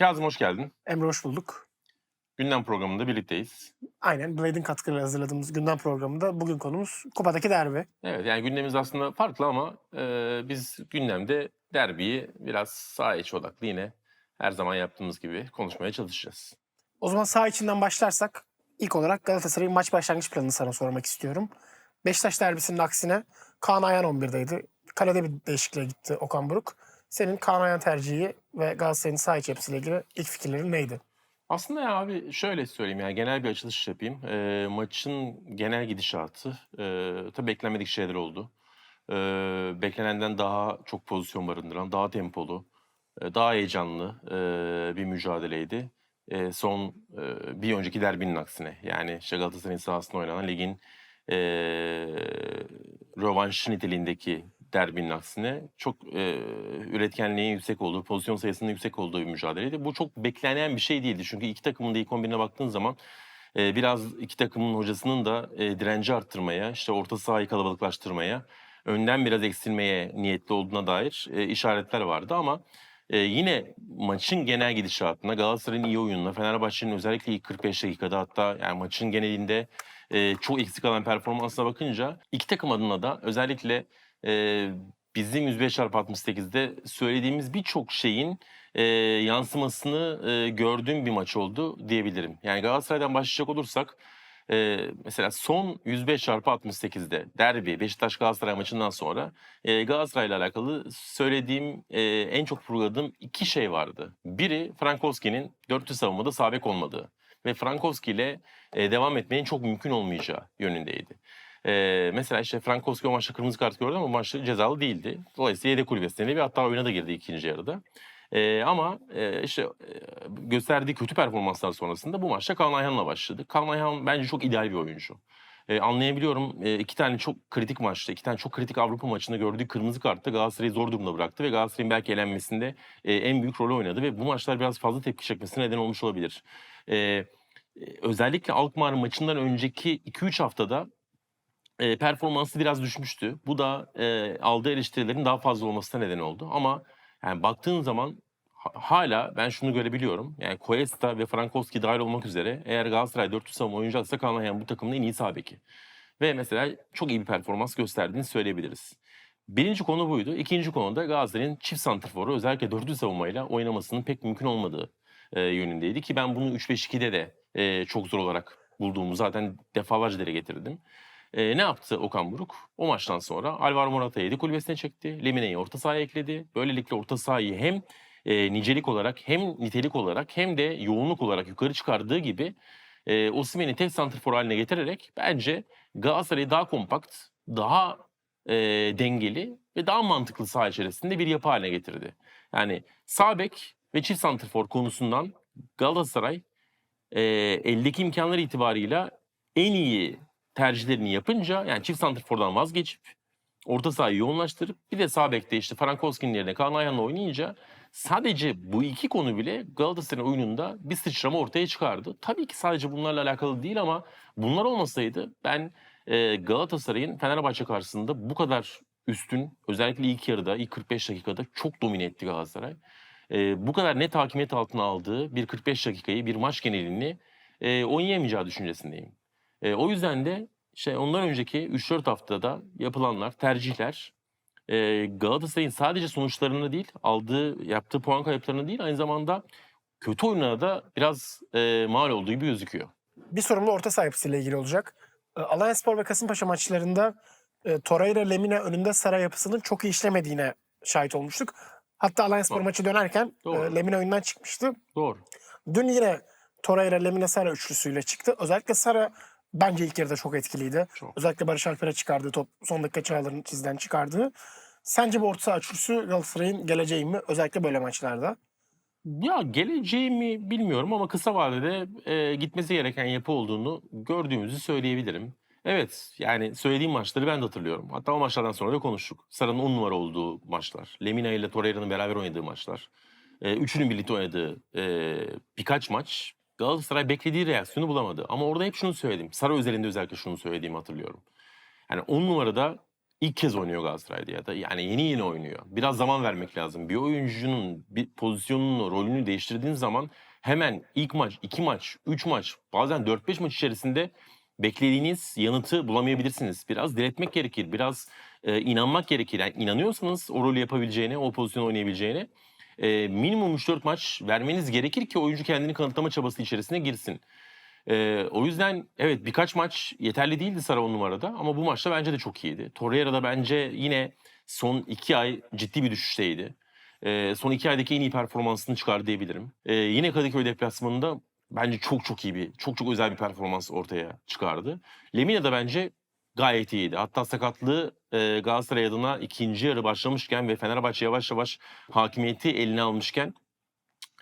Kazım hoş geldin. Emre hoş bulduk. Gündem programında birlikteyiz. Aynen Blade'in katkılarıyla hazırladığımız gündem programında bugün konumuz kupadaki derbi. Evet yani gündemimiz aslında farklı ama e, biz gündemde derbiyi biraz sağ içi odaklı yine her zaman yaptığımız gibi konuşmaya çalışacağız. O zaman sağ içinden başlarsak ilk olarak Galatasaray'ın maç başlangıç planını sana sormak istiyorum. Beşiktaş derbisinin aksine Kaan Ayhan 11'deydi. Kalede bir değişikliğe gitti Okan Buruk. Senin Kaan Ayhan tercihi ve Galatasaray'ın sağ içi yapısıyla ilgili ilk fikirlerin neydi? Aslında ya abi şöyle söyleyeyim yani genel bir açılış yapayım. E, maçın genel gidişatı e, tabii beklenmedik şeyler oldu. E, beklenenden daha çok pozisyon barındıran, daha tempolu, e, daha heyecanlı e, bir mücadeleydi. E, son e, bir önceki derbinin aksine yani işte Galatasaray'ın sahasında oynanan ligin e, rövanş niteliğindeki derbinin aksine çok e, üretkenliğin yüksek olduğu, pozisyon sayısının yüksek olduğu bir mücadeleydi. Bu çok beklenen bir şey değildi. Çünkü iki takımın da ilk 11'ine baktığın zaman e, biraz iki takımın hocasının da e, direnci arttırmaya, işte orta sahayı kalabalıklaştırmaya, önden biraz eksilmeye niyetli olduğuna dair e, işaretler vardı ama e, yine maçın genel gidişatına, Galatasaray'ın iyi oyununa, Fenerbahçe'nin özellikle ilk 45 dakikada hatta yani maçın genelinde e, çok eksik kalan performansına bakınca iki takım adına da özellikle e, bizim 105 çarpı 68'de söylediğimiz birçok şeyin e, yansımasını e, gördüğüm bir maç oldu diyebilirim. Yani Galatasaray'dan başlayacak olursak e, mesela son 105 çarpı 68'de derbi Beşiktaş Galatasaray maçından sonra e, Galatasaray'la alakalı söylediğim e, en çok vurguladığım iki şey vardı. Biri Frankowski'nin dörtlü savunmada sabek olmadığı ve Frankowski ile e, devam etmenin çok mümkün olmayacağı yönündeydi. Ee, mesela işte Frankowski o maçta kırmızı kart gördü ama maçta cezalı değildi. Dolayısıyla yedek kulübesine bir hatta oyuna da girdi ikinci yarıda. Ee, ama e, işte e, gösterdiği kötü performanslar sonrasında bu maçta Kaan Ayhan'la başladı. Kaan Ayhan bence çok ideal bir oyuncu. Ee, anlayabiliyorum e, iki tane çok kritik maçta, iki tane çok kritik Avrupa maçında gördüğü kırmızı kartta Galatasaray'ı zor durumda bıraktı ve Galatasaray'ın belki elenmesinde e, en büyük rolü oynadı ve bu maçlar biraz fazla tepki çekmesine neden olmuş olabilir. Ee, özellikle Alkmaar maçından önceki 2-3 haftada e, performansı biraz düşmüştü. Bu da e, aldığı eleştirilerin daha fazla olmasına neden oldu. Ama yani baktığın zaman ha- hala ben şunu görebiliyorum. Yani Cuesta ve Frankowski dahil olmak üzere eğer Galatasaray 400 savunma oynayacaksa Kaan Ayhan bu takımın en iyi sağ. Ve mesela çok iyi bir performans gösterdiğini söyleyebiliriz. Birinci konu buydu. İkinci konu da Galatasaray'ın çift santrforu özellikle dörtlü savunmayla oynamasının pek mümkün olmadığı e, yönündeydi. Ki ben bunu 3-5-2'de de e, çok zor olarak bulduğumu zaten defalarca dile getirdim. E, ne yaptı Okan Buruk? O maçtan sonra Alvaro Morata'yı 7 kulübesine çekti. Lemine'yi orta sahaya ekledi. Böylelikle orta sahayı hem e, nicelik olarak hem nitelik olarak hem de yoğunluk olarak yukarı çıkardığı gibi e, Osimhen'i tek santrfor haline getirerek bence Galatasaray'ı daha kompakt, daha e, dengeli ve daha mantıklı saha içerisinde bir yapı haline getirdi. Yani sağ bek ve çift santrfor konusundan Galatasaray e, eldeki imkanları itibarıyla en iyi tercihlerini yapınca yani çift santrfordan vazgeçip orta sahayı yoğunlaştırıp bir de sağ bekte işte Frankowski'nin yerine Kaan Ayhan'la oynayınca sadece bu iki konu bile Galatasaray'ın oyununda bir sıçrama ortaya çıkardı. Tabii ki sadece bunlarla alakalı değil ama bunlar olmasaydı ben e, Galatasaray'ın Fenerbahçe karşısında bu kadar üstün özellikle ilk yarıda ilk 45 dakikada çok domine etti Galatasaray. E, bu kadar net hakimiyet altına aldığı bir 45 dakikayı bir maç genelini e, oynayamayacağı düşüncesindeyim. E, o yüzden de işte ondan önceki 3-4 haftada yapılanlar, tercihler e, Galatasaray'ın sadece sonuçlarını değil, aldığı, yaptığı puan kayıplarını değil, aynı zamanda kötü oyunlara da biraz e, mal olduğu gibi gözüküyor. Bir sorum da orta saha yapısıyla ilgili olacak. E, Alanyaspor ve Kasımpaşa maçlarında e, Torreira Lemine önünde Sara yapısının çok iyi işlemediğine şahit olmuştuk. Hatta Alanyaspor Doğru. maçı dönerken Doğru. e, Lemine oyundan çıkmıştı. Doğru. Dün yine Torreira Lemine Sara üçlüsüyle çıktı. Özellikle Sara bence ilk yarıda çok etkiliydi. Çok. Özellikle Barış Alper'e çıkardığı top, son dakika Çağlar'ın çizden çıkardığı. Sence bu orta saha üçlüsü Galatasaray'ın geleceği mi? Özellikle böyle maçlarda. Ya geleceği mi bilmiyorum ama kısa vadede e, gitmesi gereken yapı olduğunu gördüğümüzü söyleyebilirim. Evet yani söylediğim maçları ben de hatırlıyorum. Hatta o maçlardan sonra da konuştuk. Sara'nın 10 numara olduğu maçlar. Lemina ile Torreira'nın beraber oynadığı maçlar. E, üçünün birlikte oynadığı e, birkaç maç. Galatasaray beklediği reaksiyonu bulamadı. Ama orada hep şunu söyledim. Sara özelinde özellikle şunu söylediğimi hatırlıyorum. Yani 10 numarada ilk kez oynuyor Galatasaray'da ya da yani yeni yeni oynuyor. Biraz zaman vermek lazım. Bir oyuncunun bir pozisyonunu, rolünü değiştirdiğin zaman hemen ilk maç, iki maç, üç maç, bazen 4-5 maç içerisinde beklediğiniz yanıtı bulamayabilirsiniz. Biraz diretmek gerekir, biraz e, inanmak gerekir. Yani inanıyorsanız o rolü yapabileceğine, o pozisyonu oynayabileceğine e, minimum 3-4 maç vermeniz gerekir ki oyuncu kendini kanıtlama çabası içerisine girsin. E, o yüzden evet birkaç maç yeterli değildi Sara on numarada ama bu maçta bence de çok iyiydi. Torreira da bence yine son iki ay ciddi bir düşüşteydi. E, son iki aydaki en iyi performansını çıkar diyebilirim. E, yine Kadıköy deplasmanında bence çok çok iyi bir, çok çok özel bir performans ortaya çıkardı. Lemina da bence gayet iyiydi. Hatta sakatlığı e, Galatasaray adına ikinci yarı başlamışken ve Fenerbahçe yavaş yavaş hakimiyeti eline almışken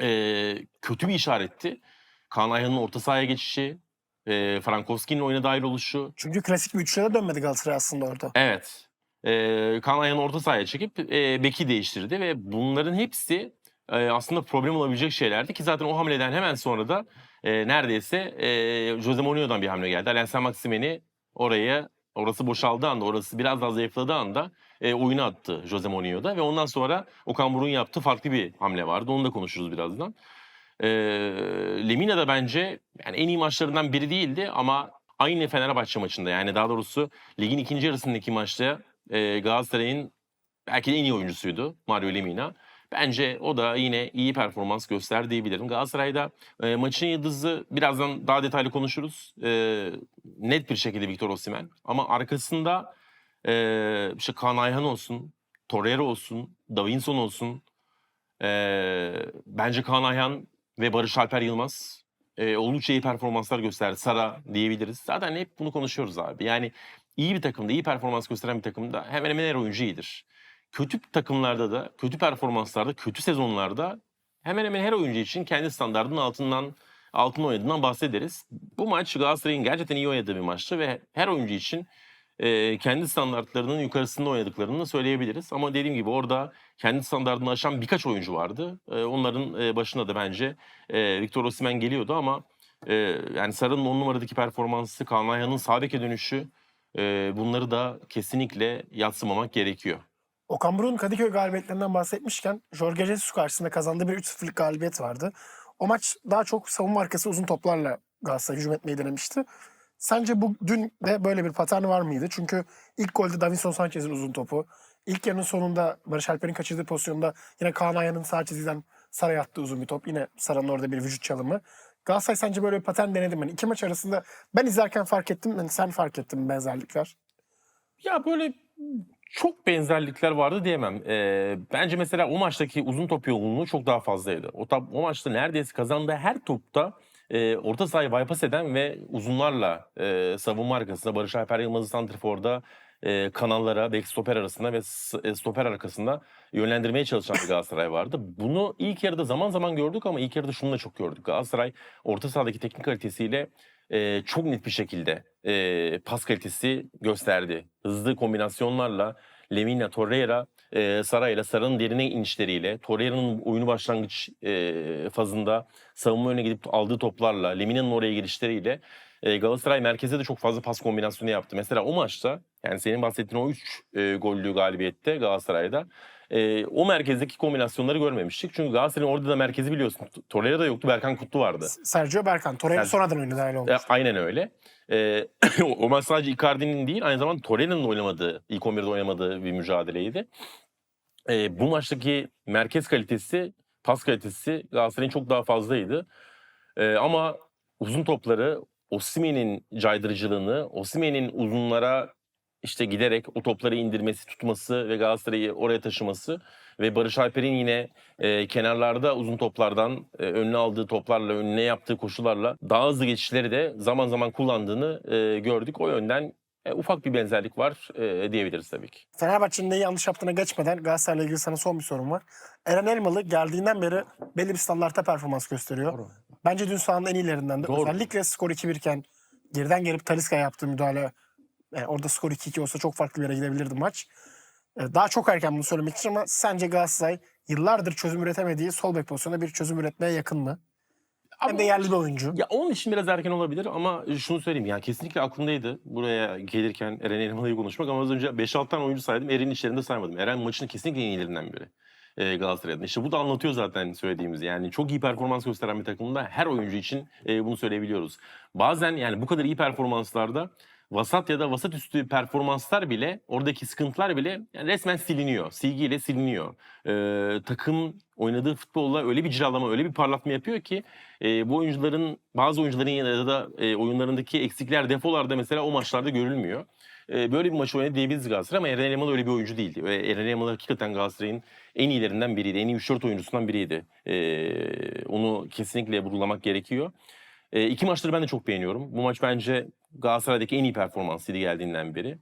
e, kötü bir işaretti. Kaan Ayhan'ın orta sahaya geçişi, e, Frankowski'nin oyuna dahil oluşu. Çünkü klasik bir üçlüye dönmedi Galatasaray aslında orada. Evet. E, Kaan Ayhan'ı orta sahaya çekip e, beki değiştirdi ve bunların hepsi e, aslında problem olabilecek şeylerdi ki zaten o hamleden hemen sonra da e, neredeyse e, Jose Mourinho'dan bir hamle geldi. Alensa Maximen'i oraya orası boşaldığı anda, orası biraz daha zayıfladığı anda e, oyuna attı Jose Mourinho'da ve ondan sonra Okan Buruk'un yaptığı farklı bir hamle vardı. Onu da konuşuruz birazdan. E, Lemina da bence yani en iyi maçlarından biri değildi ama aynı Fenerbahçe maçında yani daha doğrusu ligin ikinci yarısındaki maçta e, Galatasaray'ın belki de en iyi oyuncusuydu Mario Lemina. Bence o da yine iyi performans göster diyebilirim. Galatasaray'da e, maçın yıldızı birazdan daha detaylı konuşuruz. E, net bir şekilde Victor Osimhen. Ama arkasında e, işte Kaan Ayhan olsun, Torreira olsun, Davinson olsun. E, bence Kaan Ayhan ve Barış Alper Yılmaz e, oldukça iyi performanslar gösterdi. Sara diyebiliriz. Zaten hep bunu konuşuyoruz abi. Yani iyi bir takımda, iyi performans gösteren bir takımda hemen hemen her oyuncu iyidir. Kötü takımlarda da, kötü performanslarda, kötü sezonlarda hemen hemen her oyuncu için kendi standartının altından altın oynadığından bahsederiz. Bu maç Galatasaray'ın gerçekten iyi oynadığı bir maçtı ve her oyuncu için e, kendi standartlarının yukarısında oynadıklarını söyleyebiliriz. Ama dediğim gibi orada kendi standartını aşan birkaç oyuncu vardı. E, onların e, başında da bence e, Victor Osimhen geliyordu ama e, yani Sarı'nın on numaradaki performansı, Kaan Ayhan'ın sağ dönüşü e, bunları da kesinlikle yatsımamak gerekiyor. Okan Buruk'un Kadıköy galibiyetlerinden bahsetmişken Jorge Jesus karşısında kazandığı bir 3-0'lık galibiyet vardı. O maç daha çok savunma arkası uzun toplarla Galatasaray hücum etmeyi denemişti. Sence bu dün de böyle bir patern var mıydı? Çünkü ilk golde Davinson Sanchez'in uzun topu. İlk yarının sonunda Barış Alper'in kaçırdığı pozisyonda yine Kaan Ayhan'ın sağ çizgiden Sara'ya attığı uzun bir top. Yine Sara'nın orada bir vücut çalımı. Galatasaray sence böyle bir patern denedi mi? Yani iki maç arasında ben izlerken fark ettim. Yani sen fark ettin benzerlikler. Ya böyle çok benzerlikler vardı diyemem. Ee, bence mesela o maçtaki uzun top yoğunluğu çok daha fazlaydı. O, o maçta neredeyse kazandığı her topta e, orta sahayı bypass eden ve uzunlarla e, savunma arkasında Barış Alper Yılmaz'ı Santrifor'da e, kanallara, belki stoper arasında ve e, stoper arkasında yönlendirmeye çalışan bir Galatasaray vardı. Bunu ilk yarıda zaman zaman gördük ama ilk yarıda şunu da çok gördük. Galatasaray orta sahadaki teknik kalitesiyle e, çok net bir şekilde e, pas kalitesi gösterdi. Hızlı kombinasyonlarla Lemina, Torreira, e, Sara ile Sara'nın derine inişleriyle, Torreira'nın oyunu başlangıç e, fazında savunma önüne gidip aldığı toplarla, Lemina'nın oraya girişleriyle e, Galatasaray merkeze de çok fazla pas kombinasyonu yaptı. Mesela o maçta yani senin bahsettiğin o 3 e, gollü galibiyette Galatasaray'da e, o merkezdeki kombinasyonları görmemiştik. Çünkü Galatasaray'ın orada da merkezi biliyorsun. Torreira da yoktu, Berkan Kutlu vardı. Sergio Berkan. Torreira Ser- sonradan oyuna dahil olmuş. E, aynen öyle. E, o- maç sadece Icardi'nin değil aynı zamanda Torreira'nın oynamadığı, ilk 11'de oynamadığı bir mücadeleydi. E, bu maçtaki merkez kalitesi, pas kalitesi Galatasaray'ın çok daha fazlaydı. E, ama uzun topları, Osimhen'in caydırıcılığını, Osimhen'in uzunlara işte giderek o topları indirmesi, tutması ve Galatasaray'ı oraya taşıması ve Barış Alper'in yine e, kenarlarda uzun toplardan e, önüne aldığı toplarla, önüne yaptığı koşularla daha hızlı geçişleri de zaman zaman kullandığını e, gördük. O yönden e, ufak bir benzerlik var e, diyebiliriz tabii ki. Fenerbahçe'nin neyi yanlış yaptığına geçmeden Galatasaray'la ilgili sana son bir sorum var. Eren Elmalı geldiğinden beri belli bir standartta performans gösteriyor. Bence dün sahanın en iyilerinden de. Doğru. Özellikle skor 2-1 iken geriden gelip Talisca'ya yaptığı müdahale yani orada skor 2-2 olsa çok farklı bir yere gidebilirdi maç. Ee, Daha çok erken bunu söylemek için ama sence Galatasaray yıllardır çözüm üretemediği sol bek pozisyonunda bir çözüm üretmeye yakın mı? Hem de yerli bir oyuncu. Ya onun için biraz erken olabilir ama şunu söyleyeyim yani kesinlikle aklımdaydı buraya gelirken Eren Elmalı'yı konuşmak ama az önce 5-6 tane oyuncu saydım Eren'in işlerinde saymadım. Eren maçının kesinlikle en iyilerinden biri e, Galatasaray'ın. İşte bu da anlatıyor zaten söylediğimiz yani çok iyi performans gösteren bir takımda her oyuncu için e, bunu söyleyebiliyoruz. Bazen yani bu kadar iyi performanslarda vasat ya da vasat üstü performanslar bile oradaki sıkıntılar bile yani resmen siliniyor. Silgiyle siliniyor. E, takım oynadığı futbolla öyle bir cilalama, öyle bir parlatma yapıyor ki e, bu oyuncuların bazı oyuncuların ya da e, oyunlarındaki eksikler, defolar da mesela o maçlarda görülmüyor. E, böyle bir maç oynadı diyebiliriz Galatasaray ama Eren Elmalı öyle bir oyuncu değildi. Ve Eren Elmalı hakikaten Galatasaray'ın en iyilerinden biriydi. En iyi 3-4 oyuncusundan biriydi. E, onu kesinlikle vurgulamak gerekiyor. E, iki maçları ben de çok beğeniyorum. Bu maç bence Galatasaray'daki en iyi performansıydı geldiğinden beri.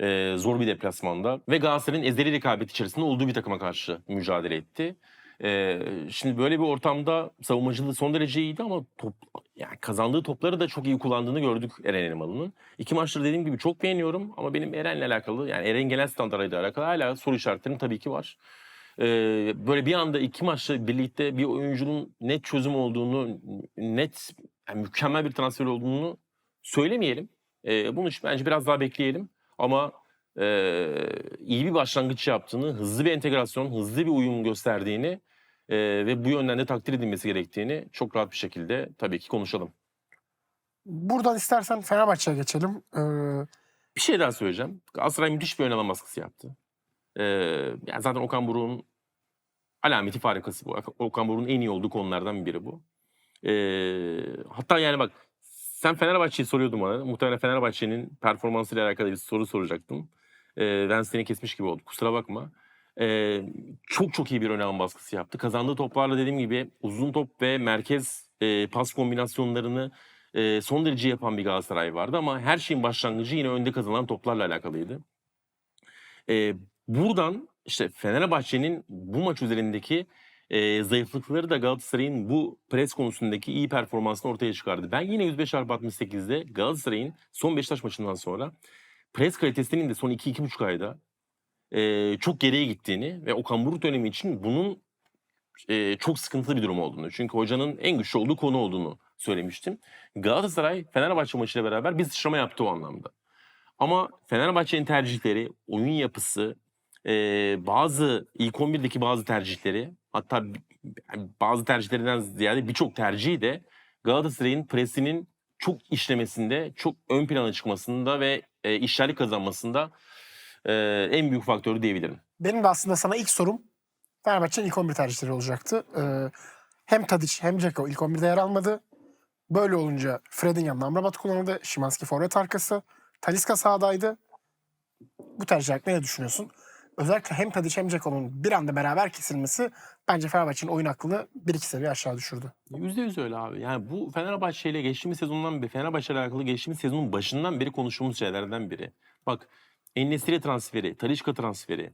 E, zor bir deplasmanda ve Galatasaray'ın ezeli rekabet içerisinde olduğu bir takıma karşı mücadele etti. Ee, şimdi böyle bir ortamda savunmacılığı son derece iyiydi ama top, yani kazandığı topları da çok iyi kullandığını gördük Eren Elmalı'nın. İki maçları dediğim gibi çok beğeniyorum ama benim Eren'le alakalı yani Eren genel standartıyla alakalı hala soru işaretlerim tabii ki var. Ee, böyle bir anda iki maçla birlikte bir oyuncunun net çözüm olduğunu, net yani mükemmel bir transfer olduğunu söylemeyelim. Ee, bunun için bence biraz daha bekleyelim ama e, iyi bir başlangıç yaptığını, hızlı bir entegrasyon, hızlı bir uyum gösterdiğini e, ve bu yönden de takdir edilmesi gerektiğini çok rahat bir şekilde tabii ki konuşalım. Buradan istersen Fenerbahçe'ye geçelim. Ee, Bir şey daha söyleyeceğim. Galatasaray müthiş bir ön alan baskısı yaptı. Ee, yani zaten Okan Buruk'un alameti farikası bu. Okan Buruk'un en iyi olduğu konulardan biri bu. Ee, hatta yani bak sen Fenerbahçe'yi soruyordun bana. Muhtemelen Fenerbahçe'nin performansıyla alakalı bir soru soracaktım. Ee, ben seni kesmiş gibi oldu. Kusura bakma. Ee, çok çok iyi bir ön baskısı yaptı. Kazandığı toplarla dediğim gibi uzun top ve merkez e, pas kombinasyonlarını e, son derece yapan bir Galatasaray vardı ama her şeyin başlangıcı yine önde kazanılan toplarla alakalıydı. E, buradan işte Fenerbahçe'nin bu maç üzerindeki e, zayıflıkları da Galatasaray'ın bu pres konusundaki iyi performansını ortaya çıkardı. Ben yine 105 çarpı 68'de Galatasaray'ın son Beşiktaş maçından sonra pres kalitesinin de son 2-2,5 ayda e, çok geriye gittiğini ve Okan Buruk dönemi için bunun e, çok sıkıntılı bir durum olduğunu. Çünkü hocanın en güçlü olduğu konu olduğunu söylemiştim. Galatasaray Fenerbahçe maçıyla beraber bir sıçrama yaptı o anlamda. Ama Fenerbahçe'nin tercihleri, oyun yapısı, e, bazı ilk 11'deki bazı tercihleri hatta bazı tercihlerinden ziyade birçok tercihi de Galatasaray'ın presinin çok işlemesinde, çok ön plana çıkmasında ve e, işlerlik kazanmasında e, en büyük faktörü diyebilirim. benim de aslında sana ilk sorum Fenerbahçe'nin ilk 11 tercihleri olacaktı. Ee, hem Tadic hem Dzeko ilk 11'de yer almadı. Böyle olunca Fred'in yanında Amrabat kullanıldı. Şimanski forvet arkası. Talisca sağdaydı. Bu tercih hakkında ne düşünüyorsun? Özellikle hem Tadic hem Dzeko'nun bir anda beraber kesilmesi bence Fenerbahçe'nin oyun aklını bir iki seviye aşağı düşürdü. Yüzde yüz öyle abi. Yani bu Fenerbahçe ile geçtiğimiz sezondan beri, Fenerbahçe ile alakalı geçtiğimiz sezonun başından beri konuştuğumuz şeylerden biri. Bak, Enesiri transferi, Talişka transferi.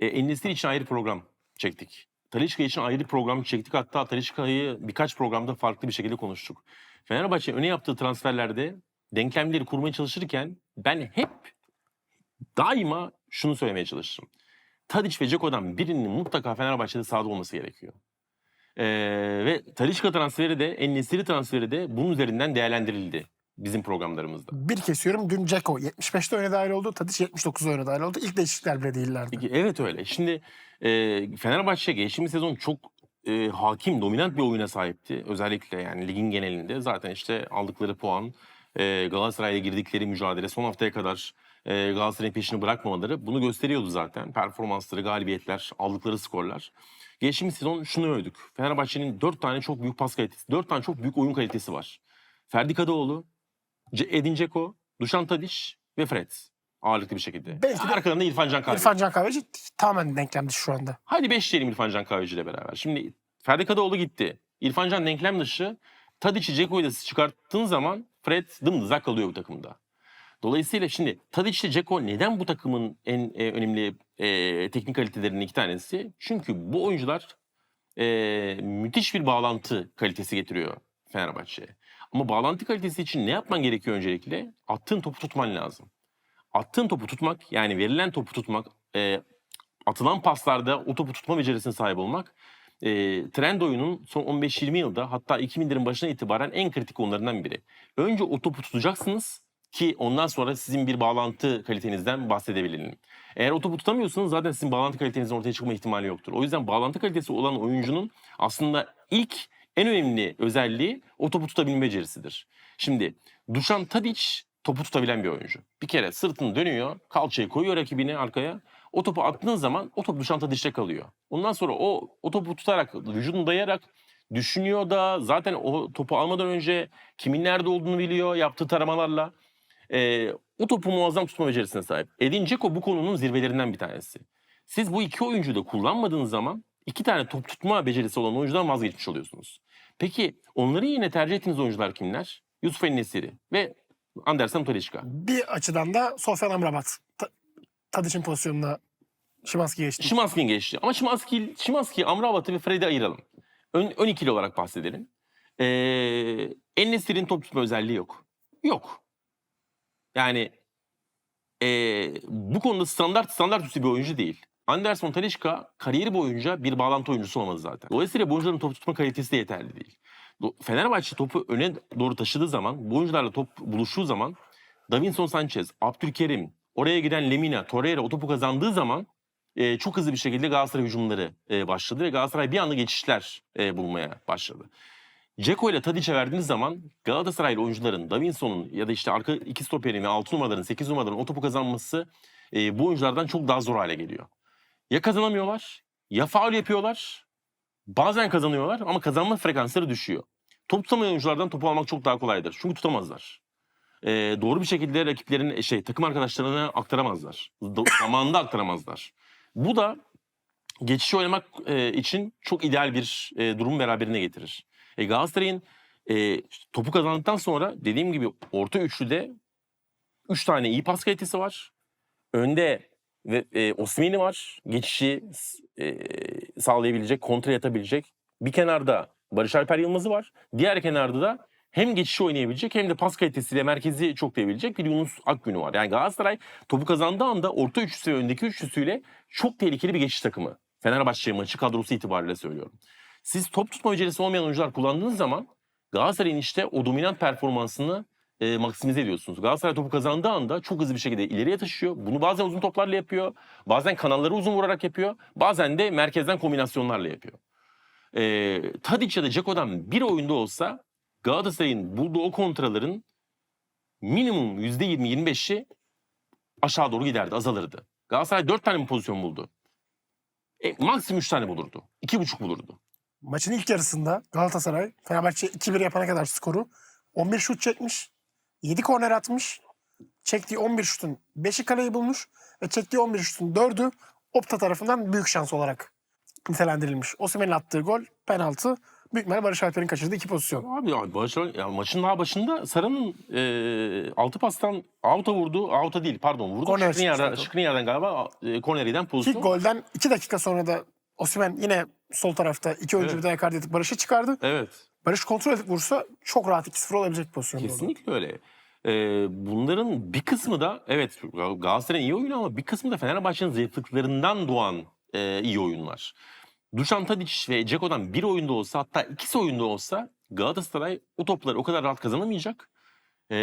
E, Enesiri için ayrı program çektik. Talişka için ayrı program çektik. Hatta Talişka'yı birkaç programda farklı bir şekilde konuştuk. Fenerbahçe öne yaptığı transferlerde denklemleri kurmaya çalışırken ben hep daima şunu söylemeye çalıştım. Tadic ve Ceko'dan birinin mutlaka Fenerbahçe'de sahada olması gerekiyor. Ee, ve Talişka transferi de, Ennesiri transferi de bunun üzerinden değerlendirildi bizim programlarımızda. Bir kesiyorum. Dün Dzeko 75'te oyuna dahil oldu. Tadic 79'da oyuna dahil oldu. İlk değişiklikler bile değillerdi. Evet öyle. Şimdi e, Fenerbahçe geçtiğimiz sezon çok e, hakim, dominant bir oyuna sahipti. Özellikle yani ligin genelinde. Zaten işte aldıkları puan, e, Galatasaray'la girdikleri mücadele, son haftaya kadar e, Galatasaray'ın peşini bırakmamaları bunu gösteriyordu zaten. Performansları, galibiyetler, aldıkları skorlar. Geçtiğimiz sezon şunu övdük. Fenerbahçe'nin dört tane çok büyük pas kalitesi, dört tane çok büyük oyun kalitesi var. Ferdi Kadıoğlu, Edin Dzeko, Dušan Tadic ve Fred. Ağırlıklı bir şekilde. Belki de Arkalarında İrfan Can Kahveci. İrfan Can Kahveci tamamen denklemdi şu anda. Hadi 5 diyelim İrfan Can Kahveci ile beraber. Şimdi Ferdi Kadıoğlu gitti. İrfan Can denklem dışı. Tadic'i Ceko'yu da çıkarttığın zaman Fred dımdızak kalıyor bu takımda. Dolayısıyla şimdi Tadic ile Ceko neden bu takımın en e, önemli e, teknik kalitelerinden iki tanesi? Çünkü bu oyuncular e, müthiş bir bağlantı kalitesi getiriyor Fenerbahçe'ye. Ama bağlantı kalitesi için ne yapman gerekiyor öncelikle? Attığın topu tutman lazım. Attığın topu tutmak yani verilen topu tutmak, e, atılan paslarda o topu tutma becerisine sahip olmak e, trend oyunun son 15-20 yılda hatta 2000'lerin başına itibaren en kritik konularından biri. Önce o topu tutacaksınız ki ondan sonra sizin bir bağlantı kalitenizden bahsedebilelim. Eğer o topu tutamıyorsanız zaten sizin bağlantı kalitenizin ortaya çıkma ihtimali yoktur. O yüzden bağlantı kalitesi olan oyuncunun aslında ilk en önemli özelliği o topu tutabilme becerisidir. Şimdi Dušan Tadic topu tutabilen bir oyuncu. Bir kere sırtını dönüyor, kalçayı koyuyor rakibine arkaya. O topu attığın zaman o top Dušan Tadic'te kalıyor. Ondan sonra o, o topu tutarak, vücudunu dayayarak düşünüyor da zaten o topu almadan önce kimin nerede olduğunu biliyor yaptığı taramalarla. Ee, o topu muazzam tutma becerisine sahip. Edin Dzeko bu konunun zirvelerinden bir tanesi. Siz bu iki oyuncuyu da kullanmadığınız zaman iki tane top tutma becerisi olan oyuncudan vazgeçmiş oluyorsunuz. Peki onları yine tercih ettiğiniz oyuncular kimler? Yusuf El-Nesiri ve Andersen Talisca. Bir açıdan da Sofyan Amrabat. Ta- Tadic'in pozisyonuna Şimanski geçti. Şimanski'nin geçti. Ama Şimanski, Şimanski, Amrabat'ı ve Fred'i ayıralım. Ön, ön ikili olarak bahsedelim. Ee, El-Nesiri'nin top tutma özelliği yok. Yok. Yani ee, bu konuda standart standart üstü bir oyuncu değil. Anderson Talisca kariyeri boyunca bir bağlantı oyuncusu olmadı zaten. Dolayısıyla bu oyuncuların top tutma kalitesi de yeterli değil. Fenerbahçe topu öne doğru taşıdığı zaman, bu oyuncularla top buluştuğu zaman Davinson Sanchez, Abdülkerim, oraya giden Lemina, Torreira o topu kazandığı zaman e, çok hızlı bir şekilde Galatasaray hücumları e, başladı ve Galatasaray bir anda geçişler e, bulmaya başladı. Ceko ile Tadic'e verdiğiniz zaman Galatasaraylı oyuncuların Davinson'un ya da işte arka iki stoperin ve 6 numaraların 8 numaraların o topu kazanması e, bu oyunculardan çok daha zor hale geliyor. Ya kazanamıyorlar ya faul yapıyorlar. Bazen kazanıyorlar ama kazanma frekansları düşüyor. Top tutamayan oyunculardan topu almak çok daha kolaydır. Çünkü tutamazlar. E, doğru bir şekilde rakiplerin e, şey takım arkadaşlarına aktaramazlar. Zamanında aktaramazlar. Bu da geçiş oynamak e, için çok ideal bir e, durum beraberine getirir. E, Galatasaray'ın e, topu kazandıktan sonra dediğim gibi orta üçlüde 3 tane iyi pas kalitesi var. Önde ve e, Osimhen'i var. Geçişi e, sağlayabilecek, kontra yatabilecek. Bir kenarda Barış Alper Yılmaz'ı var. Diğer kenarda da hem geçişi oynayabilecek hem de pas kalitesiyle merkezi çok dayabilecek bir Yunus Akgün'ü var. Yani Galatasaray topu kazandığı anda orta üçlüsü ve öndeki üçlüsüyle çok tehlikeli bir geçiş takımı. Fenerbahçe maçı kadrosu itibariyle söylüyorum. Siz top tutma becerisi olmayan oyuncular kullandığınız zaman Galatasaray'ın işte o dominant performansını e, maksimize ediyorsunuz. Galatasaray topu kazandığı anda çok hızlı bir şekilde ileriye taşıyor. Bunu bazen uzun toplarla yapıyor. Bazen kanalları uzun vurarak yapıyor. Bazen de merkezden kombinasyonlarla yapıyor. E, Tadic ya da Ceko'dan bir oyunda olsa Galatasaray'ın bulduğu o kontraların minimum %20-25'i aşağı doğru giderdi, azalırdı. Galatasaray 4 tane mi pozisyon buldu? E, maksimum 3 tane bulurdu. 2,5 bulurdu. Maçın ilk yarısında Galatasaray Fenerbahçe 2-1 yapana kadar skoru 11 şut çekmiş. 7 korner atmış. Çektiği 11 şutun 5'i kaleyi bulmuş ve çektiği 11 şutun 4'ü Opta tarafından büyük şans olarak nitelendirilmiş. Osimhen'in attığı gol penaltı. Büyük ihtimalle Barış Alper'in kaçırdığı iki pozisyon. Abi ya, Barcelona- ya maçın daha başında Sara'nın e, altı pastan out'a vurdu. Out'a değil pardon vurdu. Korner. Skriniar'dan galiba e, korneriden Ki pozisyon. golden 2 dakika sonra da Osimhen yine sol tarafta iki oyuncu Evet. birden ekart edip Barış'ı çıkardı. Evet. Barış kontrol edip vursa çok rahat 2-0 olabilecek bir pozisyon. oldu. Kesinlikle öyle. Ee, bunların bir kısmı da evet Galatasaray'ın iyi oyunu ama bir kısmı da Fenerbahçe'nin zayıflıklarından doğan e, iyi oyunlar. Dušan Tadic ve Ceko'dan bir oyunda olsa hatta ikisi oyunda olsa Galatasaray o topları o kadar rahat kazanamayacak. Ee,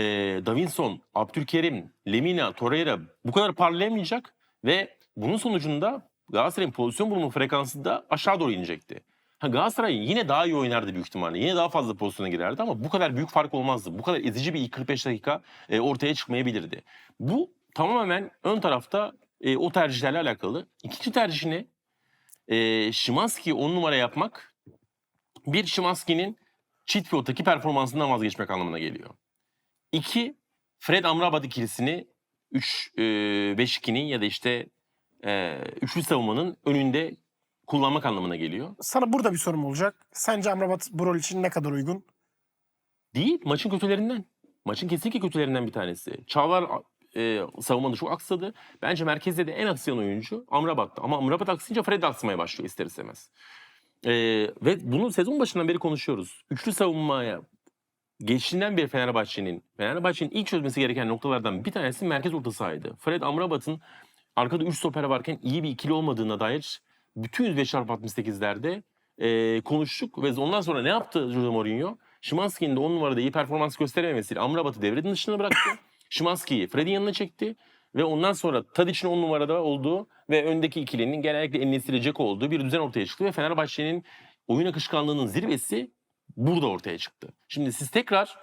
Davinson, Abdülkerim, Lemina, Torreira bu kadar parlayamayacak ve bunun sonucunda Galatasaray'ın pozisyon bulma frekansı da aşağı doğru inecekti. Ha, Galatasaray yine daha iyi oynardı büyük ihtimalle. Yine daha fazla pozisyona girerdi ama bu kadar büyük fark olmazdı. Bu kadar ezici bir ilk 45 dakika e, ortaya çıkmayabilirdi. Bu tamamen ön tarafta e, o tercihlerle alakalı. İkinci tercihini e, Şimanski'yi 10 numara yapmak bir Şimanski'nin cheat pilot'taki performansından vazgeçmek anlamına geliyor. İki, Fred Amrabat ikilisini 3-5-2'nin ya da işte e, üçlü savunmanın önünde kullanmak anlamına geliyor. Sana burada bir sorum olacak. Sence Amrabat bu rol için ne kadar uygun? Değil, maçın kötülerinden. Maçın kesinlikle kötülerinden bir tanesi. Çağlar e, savunmada çok aksadı. Bence merkezde de en aksayan oyuncu Amrabat'tı. Ama Amrabat aksayınca Fred aksamaya başlıyor ister istemez. E, ve bunu sezon başından beri konuşuyoruz. Üçlü savunmaya geçtiğinden beri Fenerbahçe'nin Fenerbahçe'nin ilk çözmesi gereken noktalardan bir tanesi merkez orta sahaydı. Fred Amrabat'ın arkada 3 stoper varken iyi bir ikili olmadığına dair bütün 105 çarpı 68'lerde e, konuştuk ve ondan sonra ne yaptı Jose Mourinho? Şimanski'nin de 10 numarada iyi performans gösterememesiyle Amrabat'ı devrenin dışına bıraktı. Şimanski'yi Fred'in yanına çekti. Ve ondan sonra Tadic'in 10 numarada olduğu ve öndeki ikilinin genellikle Enes'il Ceko olduğu bir düzen ortaya çıktı. Ve Fenerbahçe'nin oyun akışkanlığının zirvesi burada ortaya çıktı. Şimdi siz tekrar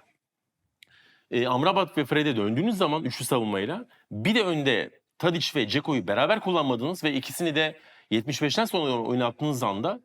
e, Amrabat ve Fred'e döndüğünüz zaman üçlü savunmayla bir de önde Tadic ve Ceko'yu beraber kullanmadınız ve ikisini de 75'ten sonra oynattığınız anda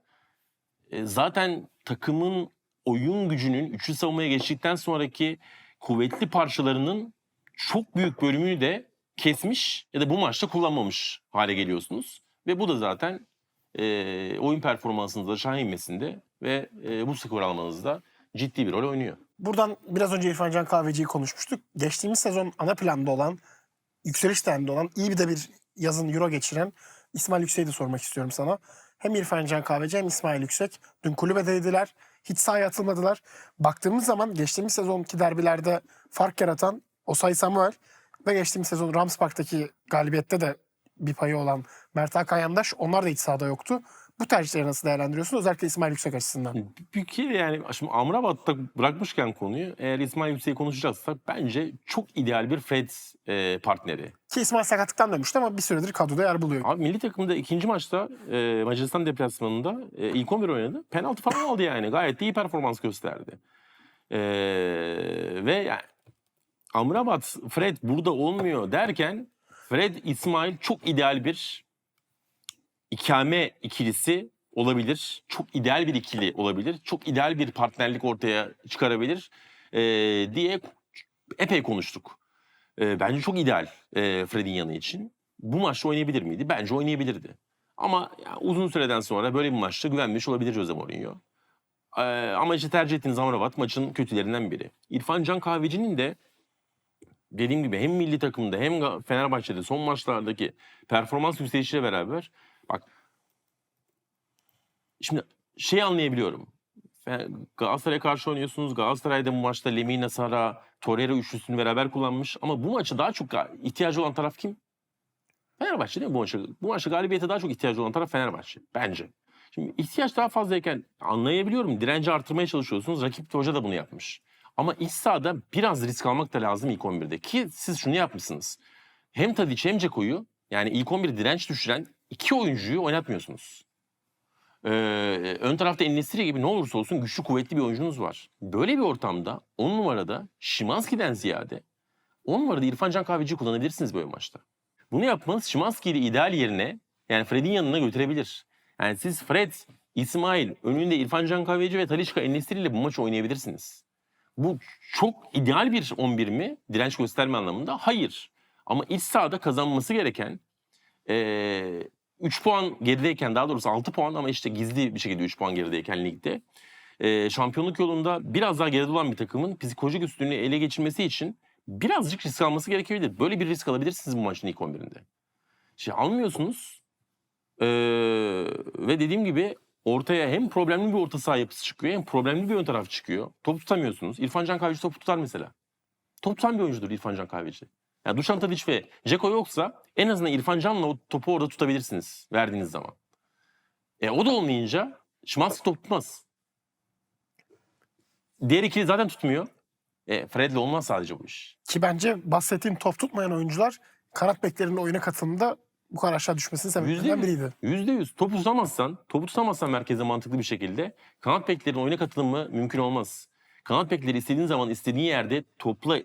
e, zaten takımın oyun gücünün üçlü savunmaya geçtikten sonraki kuvvetli parçalarının çok büyük bölümünü de kesmiş ya da bu maçta kullanmamış hale geliyorsunuz. Ve bu da zaten e, oyun performansınızda şahin inmesinde ve e, bu skor almanızda ciddi bir rol oynuyor. Buradan biraz önce İrfan Can Kahveci'yi konuşmuştuk. Geçtiğimiz sezon ana planda olan, yükseliş trendinde olan, iyi bir de bir yazın Euro geçiren İsmail Yüksek'i de sormak istiyorum sana. Hem İrfan Can Kahveci hem İsmail Yüksek dün kulübedeydiler. Hiç sahaya atılmadılar. Baktığımız zaman geçtiğimiz sezonki derbilerde fark yaratan Osay Samuel ve geçtiğimiz sezon Rams Park'taki galibiyette de bir payı olan Mert Hakan Yandaş onlar da hiç sahada yoktu. Bu tercihleri nasıl değerlendiriyorsun? Özellikle İsmail Yüksek açısından. Bir kere yani şimdi Amrabat'ta bırakmışken konuyu eğer İsmail Yüksek'i konuşacaksak bence çok ideal bir Fred e, partneri. Ki İsmail sakatlıktan dönmüştü ama bir süredir kadroda yer buluyor. Abi milli takımda ikinci maçta e, Macaristan deplasmanında e, ilk 11 oynadı. Penaltı falan aldı yani. Gayet de iyi performans gösterdi. E, ve yani Amrabat, Fred burada olmuyor derken Fred, İsmail çok ideal bir ikame ikilisi olabilir. Çok ideal bir ikili olabilir. Çok ideal bir partnerlik ortaya çıkarabilir e, diye epey konuştuk. E, bence çok ideal e, Fred'in yanı için. Bu maçta oynayabilir miydi? Bence oynayabilirdi. Ama ya, uzun süreden sonra böyle bir maçta güvenmiş olabilir Jose Mourinho. E, ama işte tercih ettiğiniz Amrabat maçın kötülerinden biri. İrfan Can Kahveci'nin de dediğim gibi hem milli takımda hem Fenerbahçe'de son maçlardaki performans yükselişiyle beraber bak şimdi şey anlayabiliyorum. Galatasaray'a karşı oynuyorsunuz. Galatasaray'da bu maçta Lemina, Sara, Torreira üçlüsünü beraber kullanmış. Ama bu maçı daha çok ihtiyacı olan taraf kim? Fenerbahçe değil mi bu maçta? Bu maçta galibiyete daha çok ihtiyacı olan taraf Fenerbahçe. Bence. Şimdi ihtiyaç daha fazlayken anlayabiliyorum. Direnci artırmaya çalışıyorsunuz. Rakip hoca da bunu yapmış. Ama iç sahada biraz risk almak da lazım ilk 11'de. Ki siz şunu yapmışsınız. Hem Tadic hem Ceko'yu yani ilk 11 direnç düşüren iki oyuncuyu oynatmıyorsunuz. Ee, ön tarafta Enesiri gibi ne olursa olsun güçlü kuvvetli bir oyuncunuz var. Böyle bir ortamda 10 numarada Şimanski'den ziyade 10 numarada İrfan Can Kahveci'yi kullanabilirsiniz böyle maçta. Bunu yapmanız Şimanski'yi de ideal yerine yani Fred'in yanına götürebilir. Yani siz Fred, İsmail, önünde İrfan Can Kahveci ve Talişka Enesiri ile bu maçı oynayabilirsiniz. Bu çok ideal bir 11 mi? Direnç gösterme anlamında. Hayır. Ama iç sahada kazanması gereken 3 puan gerideyken daha doğrusu 6 puan ama işte gizli bir şekilde 3 puan gerideyken ligde eee, şampiyonluk yolunda biraz daha geride olan bir takımın psikolojik üstünlüğü ele geçirmesi için birazcık risk alması gerekebilir. Böyle bir risk alabilirsiniz bu maçın ilk 11'inde. Şey almıyorsunuz eee, ve dediğim gibi ortaya hem problemli bir orta saha yapısı çıkıyor hem problemli bir ön taraf çıkıyor. Top tutamıyorsunuz. İrfan Can Kahveci top tutar mesela. Top tutan bir oyuncudur İrfan Can Kahveci. Yani Dušan Tadić ve Ceko yoksa en azından İrfan Can'la o topu orada tutabilirsiniz verdiğiniz zaman. E o da olmayınca Şimanski top tutmaz. Diğer ikili zaten tutmuyor. E Fred'le olmaz sadece bu iş. Ki bence bahsettiğim top tutmayan oyuncular kanat beklerinin oyuna katılımında bu kadar aşağı düşmesinin sebeplerinden biriydi. Yüzde yüz. Topu tutamazsan, topu tutamazsan merkeze mantıklı bir şekilde kanat beklerin oyuna katılımı mümkün olmaz. Kanat bekleri istediğin zaman istediğin yerde topla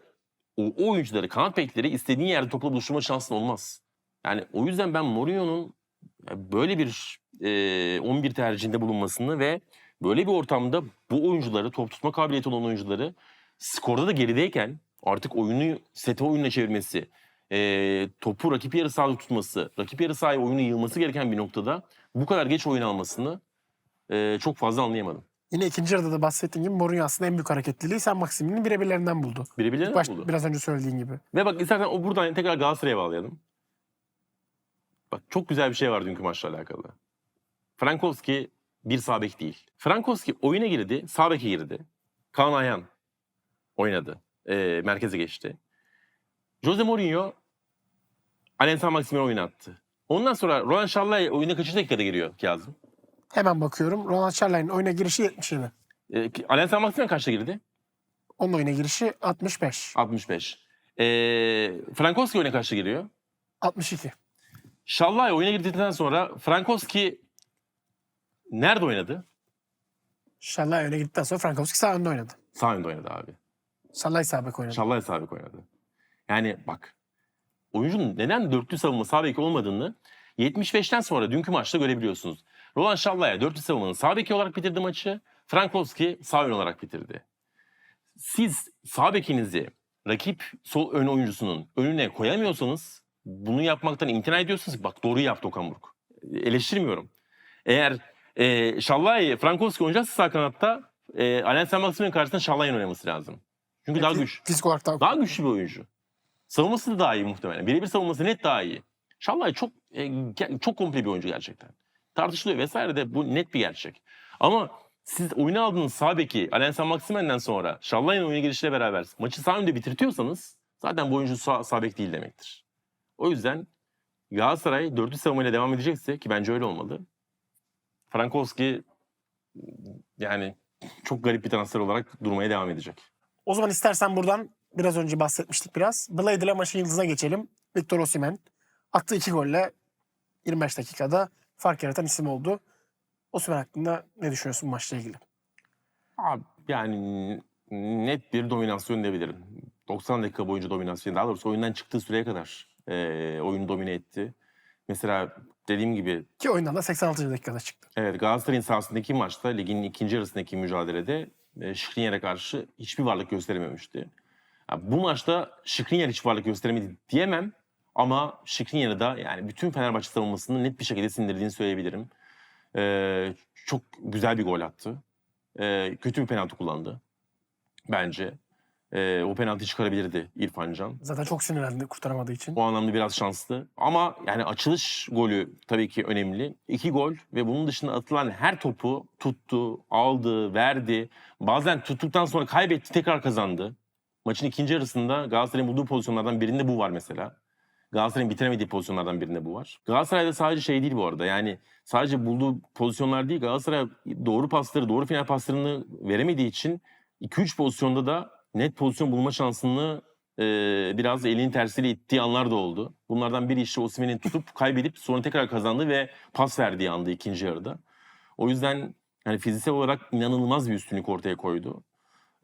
o, oyuncuları, kanat bekleri istediğin yerde topla buluşturma şansın olmaz. Yani o yüzden ben Mourinho'nun e, böyle bir e, 11 tercihinde bulunmasını ve böyle bir ortamda bu oyuncuları, top tutma kabiliyeti olan oyuncuları skorda da gerideyken artık oyunu sete oyununa çevirmesi, e, topu rakip yarı sahada tutması, rakip yarı sahaya oyunu yığılması gereken bir noktada bu kadar geç oyun almasını e, çok fazla anlayamadım. Yine ikinci yarıda da bahsettiğim gibi Mourinho aslında en büyük hareketliliği Sen Maximin'in birebirlerinden buldu. Birebirlerini İlk baş- buldu. biraz önce söylediğin gibi. Ve bak istersen o buradan tekrar Galatasaray'a bağlayalım. Bak çok güzel bir şey var dünkü maçla alakalı. Frankowski bir sağ bek değil. Frankowski oyuna girdi, sağ beke girdi. Kaan Ayhan oynadı. e, merkeze geçti. Jose Mourinho Alensan Maximin'i oynattı. Ondan sonra Roland Şallay oyuna kaçıncı dakikada giriyor Kazım? Hemen bakıyorum. Ronald Charlaine'in oyuna girişi 77. E, Allianz Maximen kaçta girdi? Onun oyuna girişi 65. 65. E, Frankowski oyuna kaçta giriyor? 62. Şallay oyuna girdikten sonra Frankowski nerede oynadı? Şallay öne gittikten sonra Frankowski sağ önde oynadı. Sağ önde oynadı abi. Şallay sağ bek oynadı. Şallay sabit oynadı. Yani bak oyuncunun neden dörtlü savunma sağ beki olmadığını 75'ten sonra dünkü maçta görebiliyorsunuz. Roland Şallay'a dörtlü savunmanın sağ beki olarak bitirdi maçı. Frankowski sağ ön olarak bitirdi. Siz sağ bekinizi rakip sol ön oyuncusunun önüne koyamıyorsanız bunu yapmaktan imtina ediyorsunuz. Bak doğru yaptı Okan Buruk. Eleştirmiyorum. Eğer e, Şallay, Frankowski oynayacaksa sağ kanatta e, Allianz Maximin karşısında Şallay'ın oynaması lazım. Çünkü daha Fi- güç. Fizik olarak daha, Daha güçlü bir oyuncu. Savunması da daha iyi muhtemelen. Birebir savunması net daha iyi. Şallay çok e, çok komple bir oyuncu gerçekten. Tartışılıyor vesaire de bu net bir gerçek. Ama siz oyuna aldığınız sağ beki Alensan Maksimen'den sonra Şallay'ın oyuna girişiyle beraber maçı sağ önde bitirtiyorsanız zaten bu oyuncu sağ, sağ bek değil demektir. O yüzden Galatasaray dörtlü savunmayla devam edecekse ki bence öyle olmalı. Frankowski yani çok garip bir transfer olarak durmaya devam edecek. O zaman istersen buradan biraz önce bahsetmiştik biraz. Blade ile maçın yıldızına geçelim. Victor Osimhen attığı iki golle 25 dakikada fark yaratan isim oldu. Osimhen hakkında ne düşünüyorsun maçla ilgili? Abi yani net bir dominasyon diyebilirim. 90 dakika boyunca dominasyon. Daha doğrusu oyundan çıktığı süreye kadar e, oyunu domine etti. Mesela dediğim gibi Ki oyundan da 86. dakikada çıktı. evet Galatasaray'ın sahasındaki maçta ligin ikinci yarısındaki mücadelede e, Şikrinyer'e karşı hiçbir varlık gösterememişti. Ya bu maçta Şikrinyer hiç varlık gösteremedi diyemem ama Şikrinyer'i de yani bütün Fenerbahçe savunmasını net bir şekilde sindirdiğini söyleyebilirim. E, çok güzel bir gol attı. E, kötü bir penaltı kullandı bence. E, o penaltıyı çıkarabilirdi İrfan Can. Zaten çok sinirlendi kurtaramadığı için. O anlamda biraz şanslı. Ama yani açılış golü tabii ki önemli. İki gol ve bunun dışında atılan her topu tuttu, aldı, verdi. Bazen tuttuktan sonra kaybetti, tekrar kazandı. Maçın ikinci yarısında Galatasaray'ın bulduğu pozisyonlardan birinde bu var mesela. Galatasaray'ın bitiremediği pozisyonlardan birinde bu var. Galatasaray'da sadece şey değil bu arada. Yani sadece bulduğu pozisyonlar değil. Galatasaray doğru pasları, doğru final paslarını veremediği için 2-3 pozisyonda da net pozisyon bulma şansını e, biraz elinin tersiyle ittiği anlar da oldu. Bunlardan biri işte Osimhen'in tutup kaybedip sonra tekrar kazandı ve pas verdiği anda ikinci yarıda. O yüzden yani fiziksel olarak inanılmaz bir üstünlük ortaya koydu.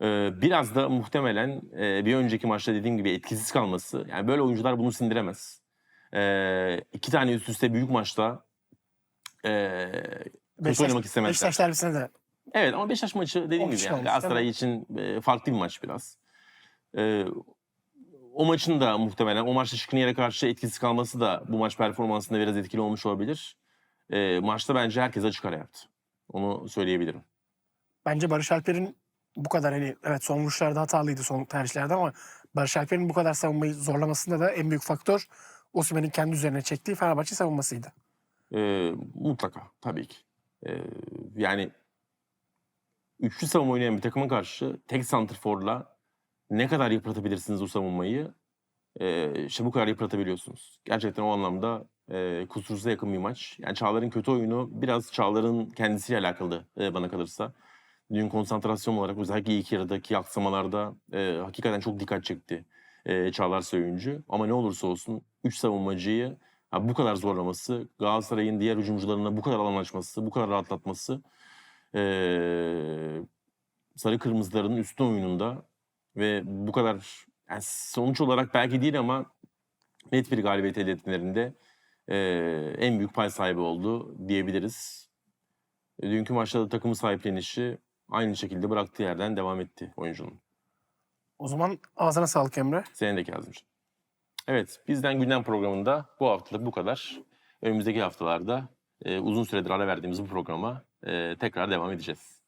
Ee, biraz da muhtemelen e, bir önceki maçta dediğim gibi etkisiz kalması. Yani böyle oyuncular bunu sindiremez. Ee, iki tane üst üste büyük maçta e, kötü oynamak istemezler. Beşiktaş derbisine de Evet ama Beşiktaş maçı dediğim O gibi yani Galatasaray için e, farklı bir maç biraz. E, o maçın da muhtemelen o maçta Şikriniyer'e karşı etkisiz kalması da bu maç performansında biraz etkili olmuş olabilir. Maçta bence herkes açık ara yaptı. Onu söyleyebilirim. bence Barış Alper'in bu kadar hani evet son vuruşlarda hatalıydı son tercihlerde ama Barış Alper'in bu kadar savunmayı zorlamasında da en büyük faktör Osimhen'in kendi üzerine çektiği Fenerbahçe savunmasıydı. E, mutlaka tabii ki. E, yani üçlü savunma oynayan bir takıma karşı tek santrforla ne kadar yıpratabilirsiniz o savunmayı e, işte bu kadar yıpratabiliyorsunuz. Gerçekten o anlamda e, kusursuza yakın bir maç. Yani Çağlar'ın kötü oyunu biraz Çağlar'ın kendisiyle alakalı e, bana kalırsa. Dün konsantrasyon olarak özellikle ilk yarıdaki aksamalarda e, hakikaten çok dikkat çekti e, Çağlar Söyüncü. Ama ne olursa olsun 3 savunmacıyı ha, bu kadar zorlaması, Galatasaray'ın diğer hücumcularına bu kadar alan açması, bu kadar rahatlatması e, sarı kırmızıların üstün oyununda ve bu kadar yani sonuç olarak belki değil ama net bir galibiyet elde etmelerinde e, en büyük pay sahibi oldu diyebiliriz. E, Dünkü maçta da takımı sahiplenişi aynı şekilde bıraktığı yerden devam etti oyuncunun. O zaman ağzına sağlık Emre. Senin de Kazımcığım. Evet, bizden gündem programında bu haftalık bu kadar. Önümüzdeki haftalarda e, uzun süredir ara verdiğimiz bu programa e, tekrar devam edeceğiz.